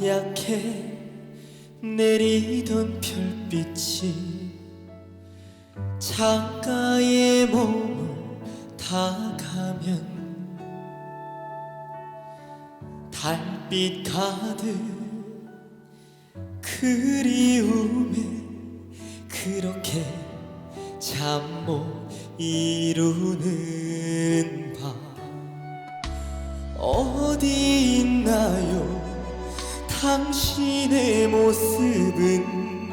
하얗게 내리던 별빛이 창가의 몸을 닿아가면 달빛 가득 그리움에 그렇게 잠 못 이루는 밤. 어디 있나요 당신의 모습은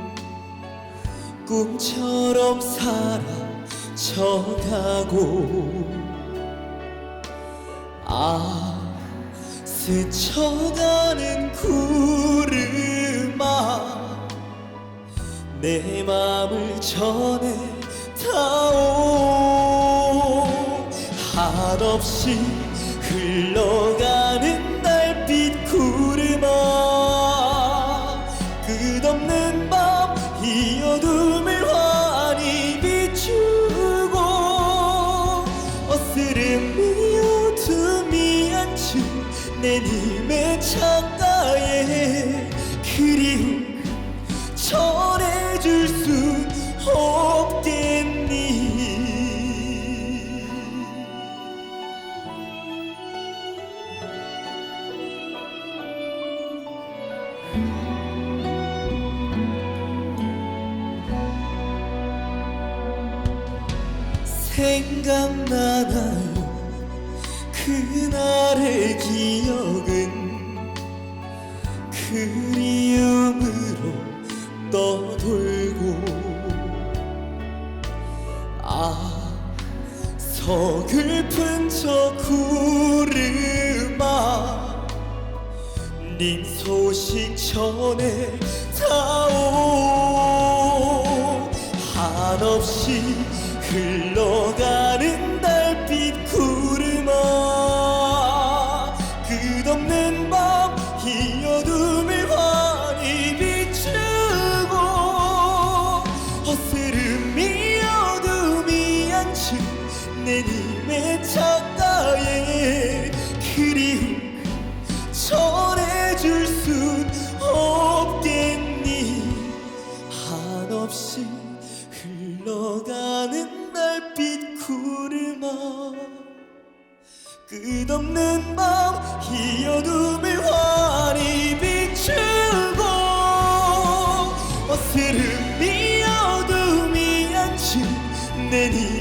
꿈처럼 사라져가고 아 스쳐가는 구름아 내 맘을 전해 타오. 한없이 흘러가 내 님의 창가에 그리움 전해줄 수 없겠니? 생각나나요 그날의 기억은 그리움으로 떠돌고 아 서글픈 저 구름아 님 소식 전해 타오. 한없이 흘러가 없이 흘러가는 달빛 구름아 끝없는 밤 이 어둠을 환히 비추고 어스름이 어둠이 앉은 내님